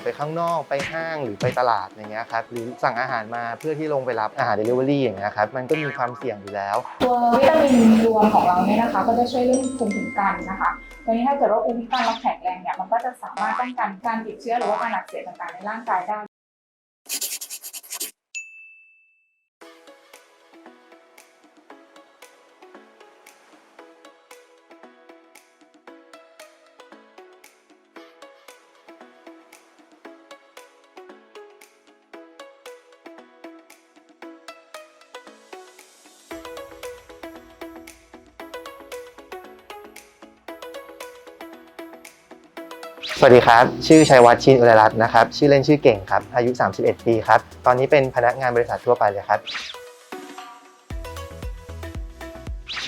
อกไปข้างนอกไปห้างหรือไปตลาดอย่างเงี้ยครับหรือสั่งอาหารมาเพื่อที่ลงไปรับอาหารเดลิเวอรี่อย่างเงี้ยครับมันก็มีความเสี่ยงอยู่แล้ว ตัววิตามินรวมของเราเนี่ยนะคะ ก็จะช่วยเรื่องภูมิคุ้มกันนะคะตัวนี้ถ้าเกิดว่าภูมิคุ้มกันเราแข็งแรงเนี่ยมันก็จะสามารถป้องกันการติดเชื้อหรือว่าการอักเสบต่างๆในร่างกายได้ สวัสดีครับ ชื่อชัยวัฒน์ชินอุไรรัตน์นะครับ ชื่อเล่นชื่อเก่งครับ อายุ 31 ปีครับ ตอนนี้เป็นพนักงานบริษัททั่วไปเลยครับ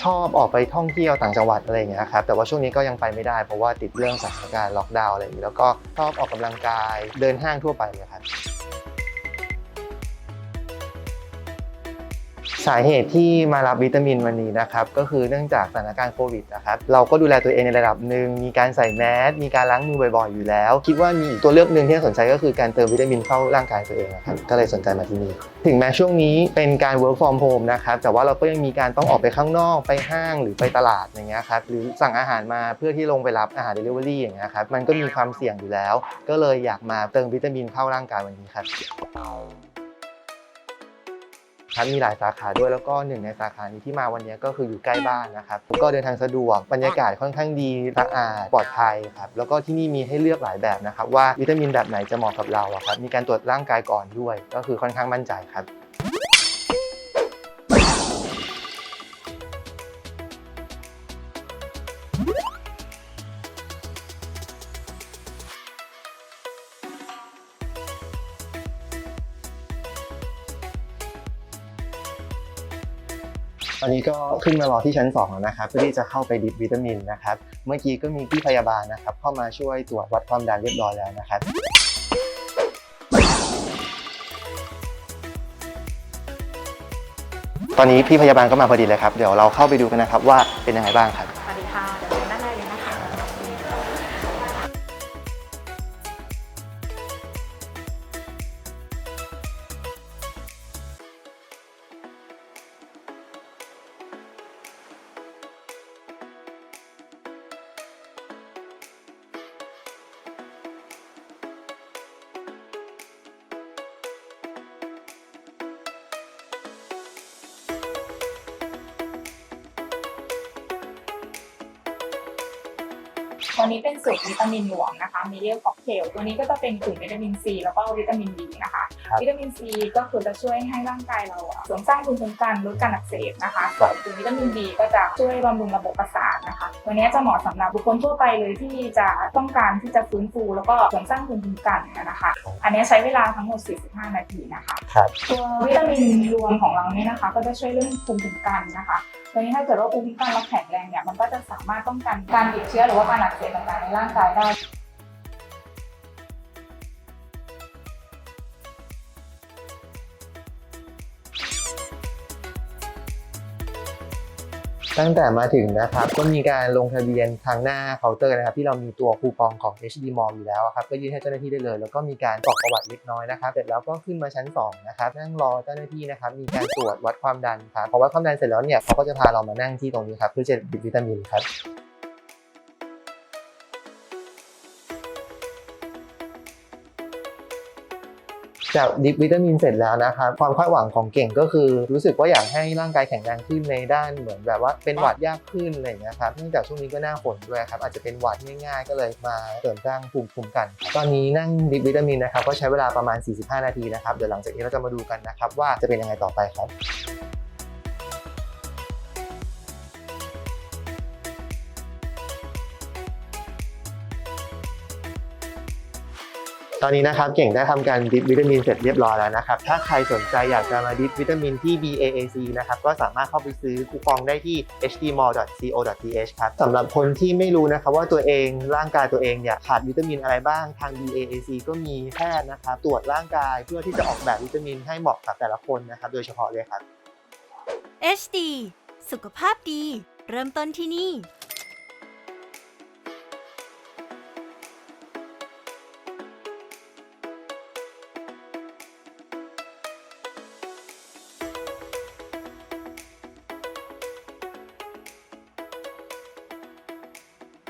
ชอบออกไปท่องเที่ยวต่างจังหวัดอะไรอย่างเงี้ยครับ แต่ว่าช่วงนี้ก็ยังไปไม่ได้เพราะว่าติดเรื่องสถานการณ์ล็อกดาวน์อะไรอย่างนี้ แล้วก็ชอบออกกำลังกาย เดินห้างทั่วไปเลยครับ สาเหตุที่มารับวิตามินวันนี้นะครับก็คือเนื่องจากสถานการณ์โควิดนะครับเราก็ดูแลตัวเองในระดับหนึ่งมีการใส่แมสมีการล้างมือบ่อยๆอยู่แล้ว คิดว่ามีอีกตัวเลือกหนึ่งที่น่าสนใจก็คือการเติมวิตามินเข้าร่างกายตัวเองนะครับก็เลยสนใจมาที่นี่ถึงแม้ช่วงนี้เป็นการ work from home นะครับแต่ว่าเราก็ยังมีการต้องออกไปข้างนอกไปห้างหรือไปตลาดอย่างเงี้ยครับหรือสั่งอาหารมาเพื่อที่ลงไปรับอาหาร delivery อย่างเงี้ยครับมันก็มีความเสี่ยงอยู่แล้ว ก็เลยอยากมาเติมวิตามินเข้าร่างกายวันนี้ครับ ครับมีหลายสาขาด้วยแล้วก็หนึ่งในสาขานี้ที่มาวันนี้ก็คืออยู่ใกล้บ้านนะครับก็เดินทางสะดวกบรรยากาศค่อนข้างดีสะอาดปลอดภัยครับแล้วก็ที่นี่มีให้เลือกหลายแบบนะครับว่าวิตามินแบบไหนจะเหมาะกับเราครับมีการตรวจร่างกายก่อนด้วย ก็คือค่อนข้างมั่นใจครับ ตอนนี้ก็ขึ้นมารอที่ชั้น2แล้วนะครับเพื่อที่จะเข้าไปดิบวิตามินนะครับ เมื่อกี้ก็มีพี่พยาบาลนะครับเข้ามาช่วยตรวจวัดความดันเรียบร้อยแล้วนะครับตอนนี้พี่พยาบาลก็มาพอดีเลยครับ เดี๋ยวเราเข้าไปดูกันนะครับว่าเป็นยังไงบ้างครับ ตัวนี้เป็นสูตรวิตามินหลวงนะคะมีเรียกค็อกเทลตัวนี้ก็จะเป็นกลุ่มวิตามินซีแล้วก็วิตามินดีนะคะวิตามินซีก็คือจะช่วยให้ร่างกายเราอะเสริมสร้างภูมิคุ้มกันลดการอักเสบนะคะส่วนกลุ่มวิตามินดีก็จะช่วยบำรุงระบบประสาทนะคะตัวนี้จะเหมาะสำหรับบุคคลทั่วไปเลยที่จะต้องการที่จะฟื้นฟู แล้วก็เสริมสร้างภูมิคุ้มกันนะคะ อันนี้ใช้เวลาทั้งหมด 45 นาทีนะคะครับตัววิตามินรวมของเราเนี่ยนะคะ ก็จะช่วยเรื่องภูมิคุ้มกันนะคะตัวนี้ถ้าเกิดว่าภูมิคุ้มกันเราแข็งแรงเนี่ยมันก็จะสามารถป้องกันการติดเชื้อหรือว่าการอักเสบต่างๆในร่างกายได้ ตั้งแต่มาถึงนะครับ ก็มีการลงทะเบียนทางหน้าเคาน์เตอร์นะครับ ที่เรามีตัวคูปองของ HD Mall อยู่แล้วครับ ก็ยื่นให้เจ้าหน้าที่ได้เลย แล้วก็มีการกรอกประวัติเล็กน้อยนะครับ เสร็จแล้วก็ขึ้นมาชั้น2นะครับนั่งรอเจ้าหน้าที่นะครับ มีการตรวจวัดความดันครับพอวัดความดันเสร็จแล้วเนี่ยเขาก็จะพาเรามานั่งที่ตรงนี้ครับเพื่อจะดิบวิตามินครับ จากดิบวิตามินเสร็จแล้วนะครับความคาดหวังของเก่งก็คือ รู้สึกว่าอยากให้ร่างกายแข็งแรงขึ้นในด้านเหมือนแบบว่าเป็นหวัดยากขึ้นอะไรอย่างเงี้ยครับเนื่องจากช่วงนี้ก็หน้าฝนด้วยครับอาจจะเป็นหวัดง่าย ๆ ก็เลยมาเสริมสร้างภูมิคุ้มกัน ตอนนี้นั่งดิบวิตามินนะครับก็ใช้เวลาประมาณ 45 นาทีนะครับเดี๋ยวหลังจากนี้เราจะมาดูกันนะครับว่าจะเป็นยังไงต่อไปครับ ตอนนี้นะครับเก่งได้ทำการดิฟวิตามินเสร็จเรียบร้อยแล้วนะครับ ถ้าใครสนใจอยากจะมาดิฟวิตามินที่ BAAC นะครับ ก็สามารถเข้าไปซื้อคูปองได้ที่ hdmall.co.th ครับสำหรับคนที่ไม่รู้นะครับว่าตัวเองร่างกายตัวเองเนี่ยขาดวิตามินอะไรบ้างทาง BAAC ก็มีแพทย์นะครับตรวจร่างกายเพื่อที่จะออกแบบวิตามินให้เหมาะกับแต่ละคนนะครับโดยเฉพาะเลยครับ HD สุขภาพดี เริ่มต้นที่นี่